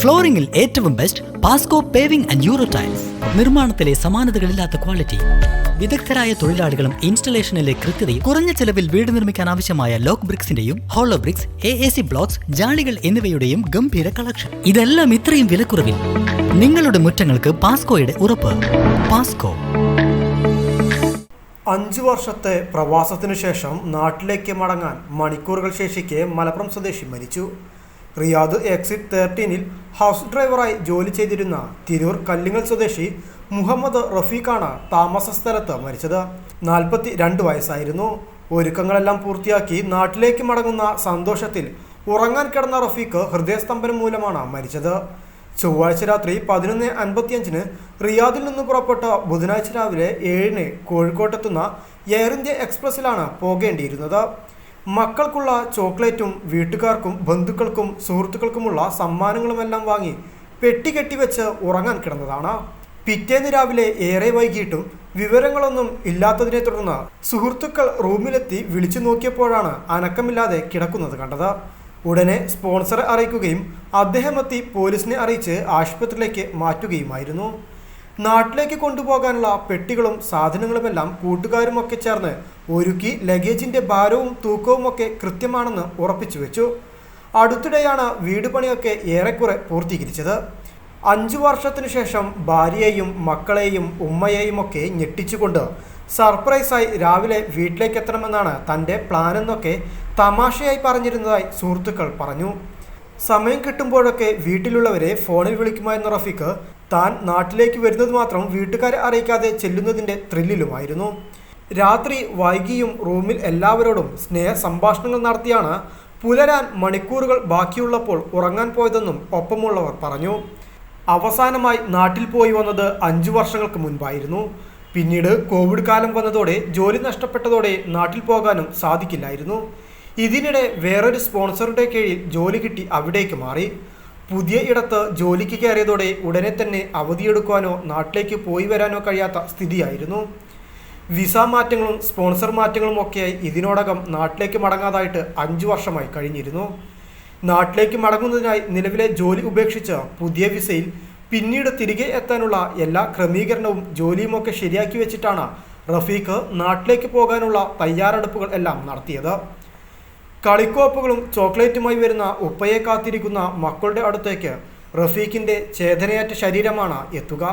ഫ്ലോറിംഗിൽ ഏറ്റവും best Pasco paving and euro tiles നിർമ്മാണത്തിലെ സമാനതകളില്ലാത്ത ക്വാളിറ്റി വിദഗ്ധരായ തൊഴിലാളികളും ഇൻസ്റ്റലേഷനിലെ കൃത്യതയും കുറഞ്ഞ ചെലവിൽ വീട് നിർമ്മിക്കാൻ ആവശ്യമായ lock ബ്രിക്സിന്റെയും hollow bricks A A C blocks ജാളികൾ എന്നിവയുടെയും ഗംഭീര കളക്ഷൻ ഇതെല്ലാം ഇത്രയും വിലക്കുറവിൽ. നിങ്ങളുടെ മുറ്റങ്ങൾക്ക് പാസ്കോയുടെ ഉറപ്പ്. പാസ്കോ അഞ്ചു വർഷത്തെ പ്രവാസത്തിനു ശേഷം നാട്ടിലേക്ക് മടങ്ങാൻ മണിക്കൂറുകൾ ശേഷിക്കെ മലപ്പുറം സ്വദേശി മരിച്ചു. റിയാദ് എക്സിറ്റ് തേർട്ടീനിൽ ഹൗസ് ഡ്രൈവറായി ജോലി ചെയ്തിരുന്ന തിരൂർ കല്ലിങ്ങൽ സ്വദേശി മുഹമ്മദ് റഫീഖാണ് താമസ സ്ഥലത്ത് മരിച്ചത്. നാൽപ്പത്തി രണ്ട് വയസ്സായിരുന്നു. ഒരുക്കങ്ങളെല്ലാം പൂർത്തിയാക്കി നാട്ടിലേക്ക് മടങ്ങുന്ന സന്തോഷത്തിൽ ഉറങ്ങാൻ കിടന്ന റഫീഖ് ഹൃദയസ്തംഭനം മൂലമാണ് മരിച്ചത്. ചൊവ്വാഴ്ച രാത്രി പതിനൊന്ന് അൻപത്തിയഞ്ചിന് റിയാദിൽ നിന്ന് പുറപ്പെട്ട ബുധനാഴ്ച രാവിലെ ഏഴിന് കോഴിക്കോട്ടെത്തുന്ന എയർ ഇന്ത്യ എക്സ്പ്രസ്സിലാണ് പോകേണ്ടിയിരുന്നത്. മക്കൾക്കുള്ള ചോക്ലേറ്റും വീട്ടുകാർക്കും ബന്ധുക്കൾക്കും സുഹൃത്തുക്കൾക്കുമുള്ള സമ്മാനങ്ങളുമെല്ലാം വാങ്ങി പെട്ടി കെട്ടിവെച്ച് ഉറങ്ങാൻ കിടന്നതാണ്. പിറ്റേന്ന് രാവിലെ ഏറെ വൈകിട്ടും വിവരങ്ങളൊന്നും ഇല്ലാത്തതിനെ തുടർന്ന് സുഹൃത്തുക്കൾ റൂമിലെത്തി വിളിച്ചു നോക്കിയപ്പോഴാണ് അനക്കമില്ലാതെ കിടക്കുന്നത് കണ്ടത്. ഉടനെ സ്പോൺസറെ അറിയിക്കുകയും അദ്ദേഹം എത്തി പോലീസിനെ അറിയിച്ച് ആശുപത്രിയിലേക്ക് മാറ്റുകയുമായിരുന്നു. നാട്ടിലേക്ക് കൊണ്ടുപോകാനുള്ള പെട്ടികളും സാധനങ്ങളുമെല്ലാം കൂട്ടുകാരുമൊക്കെ ചേർന്ന് ഒരുക്കി ലഗേജിന്റെ ഭാരവും തൂക്കവും ഒക്കെ കൃത്യമാണെന്ന് ഉറപ്പിച്ചു വെച്ചു. അടുത്തിടെയാണ് വീട് പണിയൊക്കെ ഏറെക്കുറെ പൂർത്തീകരിച്ചത്. അഞ്ചു വർഷത്തിനു ശേഷം ഭാര്യയെയും മക്കളെയും ഉമ്മയെയും ഒക്കെ ഞെട്ടിച്ചുകൊണ്ട് സർപ്രൈസായി രാവിലെ വീട്ടിലേക്ക് എത്തണമെന്നാണ് തന്റെ പ്ലാനെന്നൊക്കെ തമാശയായി പറഞ്ഞിരുന്നതായി സുഹൃത്തുക്കൾ പറഞ്ഞു. സമയം കിട്ടുമ്പോഴൊക്കെ വീട്ടിലുള്ളവരെ ഫോണിൽ വിളിക്കുമായിരുന്ന റഫീഖ് താൻ നാട്ടിലേക്ക് വരുന്നത് മാത്രം വീട്ടുകാരെ അറിയിക്കാതെ ചെല്ലുന്നതിന്റെ ത്രില്ലിലുമായിരുന്നു. രാത്രി വൈകിയും റൂമിൽ എല്ലാവരോടും സ്നേഹ സംഭാഷണങ്ങൾ നടത്തിയാണ് പുലരാൻ മണിക്കൂറുകൾ ബാക്കിയുള്ളപ്പോൾ ഉറങ്ങാൻ പോയതെന്നും ഒപ്പമുള്ളവർ പറഞ്ഞു. അവസാനമായി നാട്ടിൽ പോയി വന്നത് അഞ്ചു വർഷങ്ങൾക്ക് മുൻപായിരുന്നു. പിന്നീട് കോവിഡ് കാലം വന്നതോടെ ജോലി നഷ്ടപ്പെട്ടതോടെ നാട്ടിൽ പോകാനും സാധിക്കില്ലായിരുന്നു. ഇതിനിടെ വേറൊരു സ്പോൺസറുടെ കീഴിൽ ജോലി കിട്ടി അവിടേക്ക് മാറി. പുതിയ ഇടത്ത് ജോലിക്ക് കയറിയതോടെ ഉടനെ തന്നെ അവധിയെടുക്കുവാനോ നാട്ടിലേക്ക് പോയി വരാനോ കഴിയാത്ത സ്ഥിതിയായിരുന്നു. വിസ മാറ്റങ്ങളും സ്പോൺസർ മാറ്റങ്ങളും ഒക്കെയായി ഇതിനോടകം നാട്ടിലേക്ക് മടങ്ങാതായിട്ട് അഞ്ചു വർഷമായി കഴിഞ്ഞിരുന്നു. നാട്ടിലേക്ക് മടങ്ങുന്നതിനായി നിലവിലെ ജോലി ഉപേക്ഷിച്ച് പുതിയ വിസയിൽ പിന്നീട് തിരികെ എത്താനുള്ള എല്ലാ ക്രമീകരണവും ജോലിയുമൊക്കെ ശരിയാക്കി വെച്ചിട്ടാണ് റഫീഖ് നാട്ടിലേക്ക് പോകാനുള്ള തയ്യാറെടുപ്പുകൾ എല്ലാം നടത്തിയത്. കളിക്കോപ്പുകളും ചോക്ലേറ്റുമായി വരുന്ന ഉപ്പയെ കാത്തിരിക്കുന്ന മക്കളുടെ അടുത്തേക്ക് റഫീഖിന്റെ ചേതനയേറ്റ ശരീരമാണ് എത്തുക.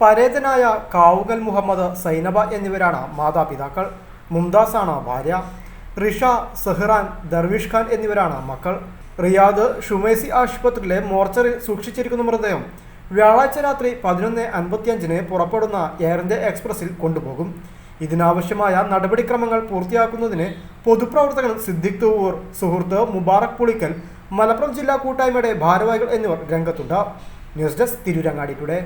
പരേതനായ കാവുകൽ മുഹമ്മദ് സൈനബ എന്നിവരാണ് മാതാപിതാക്കൾ. മുംതാസാണ് ഭാര്യ. റിഷ സെഹ്റാൻ ദർവിഷ് ഖാൻ എന്നിവരാണ് മക്കൾ. റിയാദ് ഷുമേസി ആശുപത്രിയിലെ മോർച്ചറിൽ സൂക്ഷിച്ചിരിക്കുന്ന മൃതദേഹം വ്യാഴാഴ്ച രാത്രി പതിനൊന്ന് അൻപത്തിയഞ്ചിന് പുറപ്പെടുന്ന എയർ ഇന്ത്യ എക്സ്പ്രസിൽ കൊണ്ടുപോകും. ഇതിനാവശ്യമായ നടപടിക്രമങ്ങൾ പൂർത്തിയാക്കുന്നതിന് പൊതുപ്രവർത്തകൻ സിദ്ദിഖ് തൂവൂർ സുഹൃത്ത് മുബാറക് പുളിക്കൽ മലപ്പുറം ജില്ലാ കൂട്ടായ്മയുടെ ഭാരവാഹികൾ എന്നിവർ രംഗത്തുണ്ട്. News desk Tirurangadi today.